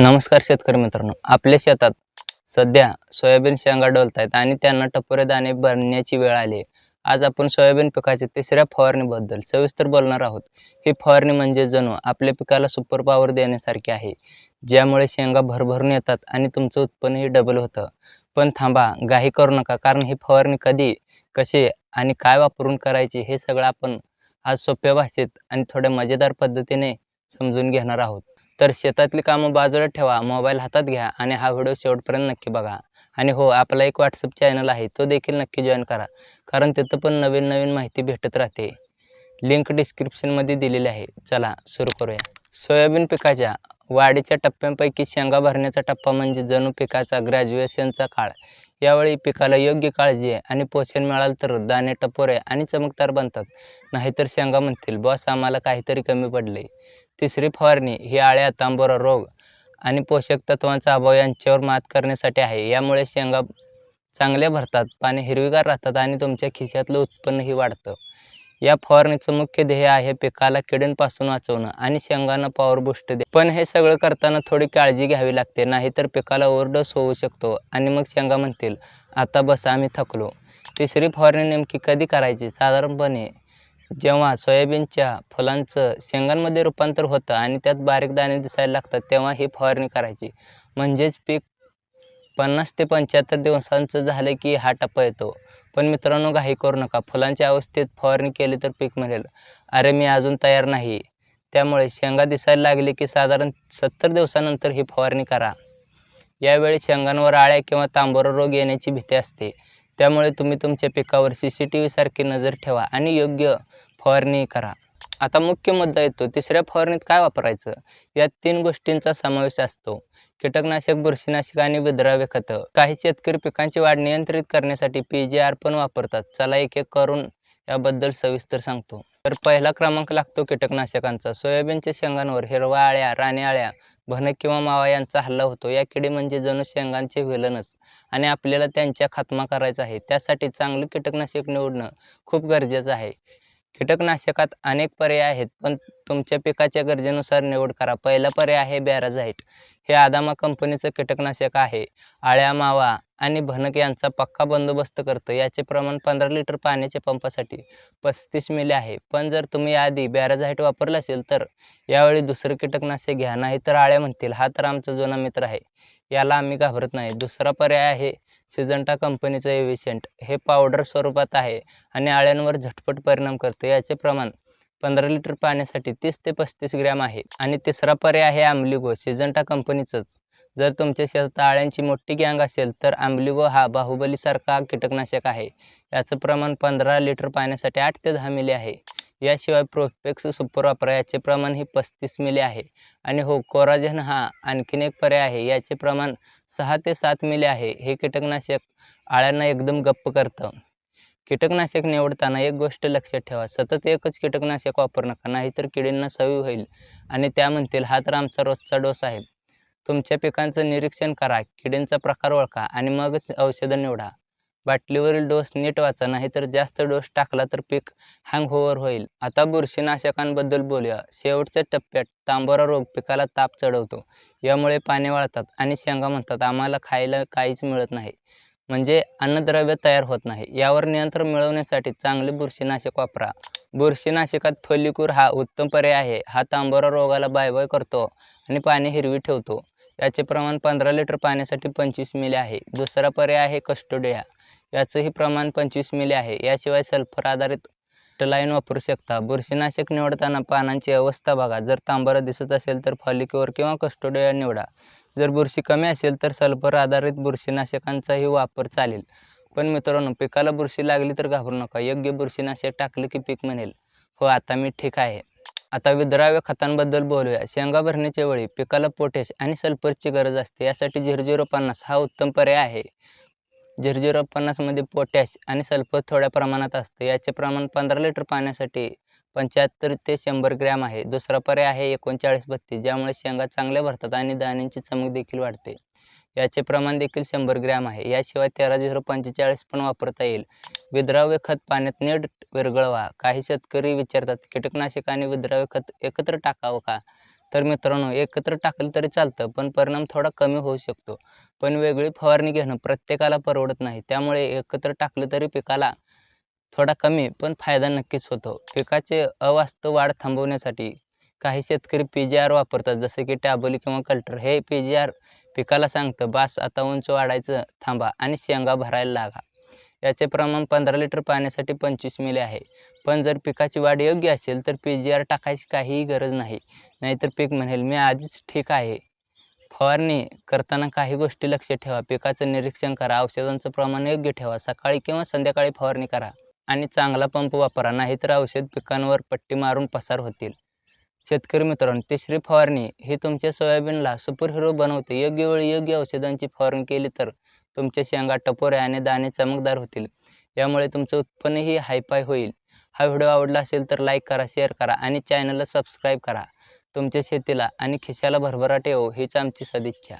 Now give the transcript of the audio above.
नमस्कार शेतकरी मित्रांनो. आपल्या शेतात सध्या सोयाबीन शेंगा डोलत आहेत आणि त्यांना टपोरे दाणे भरण्याची वेळ आली आहे. आज आपण सोयाबीन पिकाच्या तिसऱ्या फवारणीबद्दल सविस्तर बोलणार आहोत. ही फवारणी म्हणजे जणू आपल्या पिकाला सुपर पॉवर देण्यासारखी आहे. ज्यामुळे शेंगा भरभरून येतात आणि तुमचं उत्पन्नही डबल होतं. पण थांबा घाई करू नका कारण ही फवारणी कधी कशी आणि काय वापरून करायची हे सगळं आपण आज सोप्या भाषेत आणि थोड्या मजेदार पद्धतीने समजून घेणार आहोत. तर शेतातली कामं बाजूला ठेवा मोबाईल हातात घ्या आणि हा व्हिडिओ शेवटपर्यंत नक्की बघा. आणि हो आपला एक व्हॉट्सअप चॅनल आहे तो देखील नक्की जॉईन करा कारण तिथं पण नवीन नवीन माहिती भेटत राहते. लिंक डिस्क्रिप्शनमध्ये दिलेली आहे. चला सुरू करूया. सोयाबीन पिकाच्या वाढीच्या टप्प्यांपैकी शेंगा भरण्याचा टप्पा म्हणजे जणू पिकाचा ग्रॅज्युएशनचा काळ. यावेळी पिकाला योग्य काळजी आणि पोषण मिळालं तर दाणे टपोरे आणि चमकदार बनतात. नाहीतर शेंगा म्हणतील बॉस आम्हाला काहीतरी कमी पडले. तिसरी फवारणी ही आळ्या तांबोरा रोग आणि पोषक तत्वांचा अभाव यांच्यावर मात करण्यासाठी आहे. यामुळे शेंगा चांगल्या भरतात पाने हिरवीगार राहतात आणि तुमच्या खिशातलं उत्पन्नही वाढतं. या फवारणीचं मुख्य ध्येय आहे पिकाला किडींपासून वाचवणं आणि शेंगांना पॉवर बुस्ट दे पण हे सगळं करताना थोडी काळजी घ्यावी लागते नाहीतर पिकाला ओव्हरडोस होऊ शकतो. आणि मग शेंगा म्हणतील आता बस आम्ही थकलो. तिसरी फवारणी नेमकी कधी करायची? साधारणपणे जेव्हा सोयाबीनच्या फुलांचं शेंगांमध्ये रूपांतर होतं आणि त्यात बारीक दाणे दिसायला लागतात तेव्हा ही फवारणी करायची. म्हणजेच पीक पन्नास ते पंच्याहत्तर दिवसांचं झालं की हा टप्पा येतो. पण मित्रांनो घाई करू नका. फुलांच्या अवस्थेत फवारणी केली तर पीक म्हणेल अरे मी अजून तयार नाही. त्यामुळे शेंगा दिसायला लागले की साधारण सत्तर दिवसानंतर ही फवारणी करा. यावेळी शेंगांवर आळ्या किंवा तांबोरा रोग येण्याची भीती असते. त्यामुळे तुम्ही तुमच्या पिकावर सी सी टी व्हीसारखी नजर ठेवा आणि योग्य फवारणी करा. आता मुख्य मुद्दा येतो. तिसऱ्या फवारणीत काय वापरायचं? यात तीन गोष्टींचा समावेश असतो. कीटकनाशक बुरशीनाशक आणि विद्राव्य खतं. काही शेतकरी पिकांची वाढ नियंत्रित करण्यासाठी पी जी आर पण वापरतात. चला एक एक करून याबद्दल सविस्तर सांगतो. तर पहिला क्रमांक लागतो कीटकनाशकांचा. सोयाबीनच्या शेंगांवर हिरवा आळ्या राणी आळ्या भनक किंवा मावा यांचा हल्ला होतो. या किडी म्हणजे जणू शेंगांचे विलनच आणि आपल्याला त्यांच्या खात्मा करायचा आहे. त्यासाठी चांगलं कीटकनाशक निवडणं खूप गरजेचं आहे. कीटकनाशकात अनेक पर्याय आहेत पण तुमच्या पिकाच्या गरजेनुसार निवड करा. पहिला पर्याय आहे बॅराझाईट. हे आदामा कंपनीचं कीटकनाशक आहे. आळ्या मावा आणि भनक यांचा पक्का बंदोबस्त करतं. याचे प्रमाण पंधरा लिटर पाण्याच्या पंपासाठी पस्तीस मिली आहे. पण जर तुम्ही आधी बॅराझाईट वापरलं असेल तर यावेळी दुसरं कीटकनाशक घ्या. नाही तर आळ्या म्हणतील हा तर आमचा जुना मित्र आहे. याला आम्ही घाबरत नाही. दुसरा पर्याय आहे सिजंटा कंपनीचं एव्हिसेंट हे पावडर स्वरूपात आहे आणि आळ्यांवर झटपट परिणाम करते. याचे प्रमाण पंधरा लिटर पाण्यासाठी तीस ते पस्तीस ग्रॅम आहे. आणि तिसरा पर्याय आहे आंबलिगो सिजंटा कंपनीचंच. जर तुमच्या शेतात आळ्यांची मोठी गँग असेल तर आंबलिगो हा बाहुबलीसारखा कीटकनाशक आहे. याचं प्रमाण पंधरा लिटर पाण्यासाठी आठ ते दहा मिली आहे. याशिवाय प्रोफेक्स सुपर वापरा याचे प्रमाण हे पस्तीस मिली आहे. आणि हो कोराजन हा आणखीन एक पर्याय आहे. याचे प्रमाण सहा ते सात मिली आहे. हे कीटकनाशक आळ्यांना एकदम गप्प करतं. कीटकनाशक निवडताना एक गोष्ट लक्षात ठेवा सतत एकच कीटकनाशक वापरू नका नाहीतर किडींना सवय होईल. आणि त्या म्हणतील हा तर आमचा रोजचा डोस आहे. तुमच्या पिकांचं निरीक्षण करा किडींचा प्रकार ओळखा आणि मगच औषधं निवडा. बाटलीवरील डोस नीट वाचा नाहीतर जास्त डोस टाकला तर पीक हँग ओव्हर होईल. आता बुरशीनाशकांबद्दल बोलूया. शेवटच्या टप्प्यात तांबोरा रोग पिकाला ताप चढवतो. यामुळे पाने वाळतात आणि शेंगा म्हणतात आम्हाला खायला काहीच मिळत नाही. म्हणजे अन्नद्रव्य तयार होत नाही. यावर नियंत्रण मिळवण्यासाठी चांगले बुरशीनाशक वापरा. बुरशीनाशकात फलिकूर हा उत्तम पर्याय आहे. हा तांबोरा रोगाला बायबाय करतो आणि पाणी हिरवी ठेवतो. याचे प्रमाण पंधरा लिटर पाण्यासाठी पंचवीस मिली आहे. दुसरा पर्याय आहे कस्टोडिया. याचंही प्रमाण पंचवीस मिली आहे. याशिवाय सल्फर आधारित लाईन वापरू शकता. बुरशीनाशक निवडताना पानांची अवस्था बघा. जर तांबरा दिसत असेल तर फॉलिक्युअर किंवा कस्टोडिया निवडा. जर बुरशी कमी असेल तर सल्फर आधारित बुरशीनाशकांचाही वापर चालेल. पण मित्रांनो पिकाला बुरशी लागली तर घाबरू नका. योग्य बुरशीनाशक टाकलं की पीक म्हणेल. हो आता मी ठीक आहे. आता विद्राव्य खतांबद्दल बोलूया. शेंगा भरण्याच्या वेळी पिकाला पोटॅश आणि सल्फरची गरज असते. यासाठी झिरो झिरो पन्नास हा उत्तम पर्याय आहे. झिरो झिरो पन्नासमध्ये पोटॅश आणि सल्फर थोड्या प्रमाणात असतं. याचे प्रमाण पंधरा लिटर पाण्यासाठी पंच्याहत्तर ते शंभर ग्रॅम आहे. दुसरा पर्याय आहे एकोणचाळीस बत्तीस ज्यामुळे शेंगा चांगल्या भरतात आणि दाण्यांची चमक देखील वाढते. याचे प्रमाण देखील शंभर ग्रॅम आहे. याशिवाय तेरा झिरो पंचेचाळीस पण वापरता येईल. विद्राव्य खत पाण्यात नीट विरघळवा. काही शेतकरी विचारतात कीटकनाशक आणि विद्राव्य खत एकत्र टाकावं का? तर मित्रांनो एकत्र टाकलं तरी चालतं पण परिणाम थोडा कमी होऊ शकतो. पण वेगळी फवारणी घेणं प्रत्येकाला परवडत नाही. त्यामुळे एकत्र टाकलं तरी पिकाला थोडा कमी पण फायदा नक्कीच होतो. पिकाचे अवास्तव वाढ थांबवण्यासाठी काही शेतकरी पी जी आर वापरतात जसे की टॅबोली किंवा कल्टर हे पी जी आर पिकाला सांगतं बास आता उंच वाढायचं थांबा आणि शेंगा भरायला लागा. याचे प्रमाण पंधरा लिटर पाण्यासाठी पंचवीस मिली आहे. पण जर पिकाची वाढ योग्य असेल तर पी जी आर टाकायची काहीही गरज नाही. नाहीतर पीक म्हणेल मी आधीच ठीक आहे. फवारणी करताना काही गोष्टी लक्षात ठेवा. पिकाचं निरीक्षण करा. औषधांचं प्रमाण योग्य ठेवा. सकाळी किंवा संध्याकाळी फवारणी करा आणि चांगला पंप वापरा. नाहीतर औषध पिकांवर पट्टी मारून पसार होतील. शेतकरी मित्रांनो तिसरी फवारणी ही तुमच्या सोयाबीनला सुपर हिरो बनवते. योग्य वेळी योग्य औषधांची फवारणी केली तर तुमच्या शेंगा टपोरे आणि दाणे चमकदार होतील. यामुळे तुमचं उत्पन्नही हायफाय होईल. हा व्हिडिओ आवडला असेल तर लाईक करा शेअर करा आणि चॅनलला सबस्क्राईब करा. तुमच्या शेतीला आणि खिशाला भरभराट येवो हीच आमची सदिच्छा.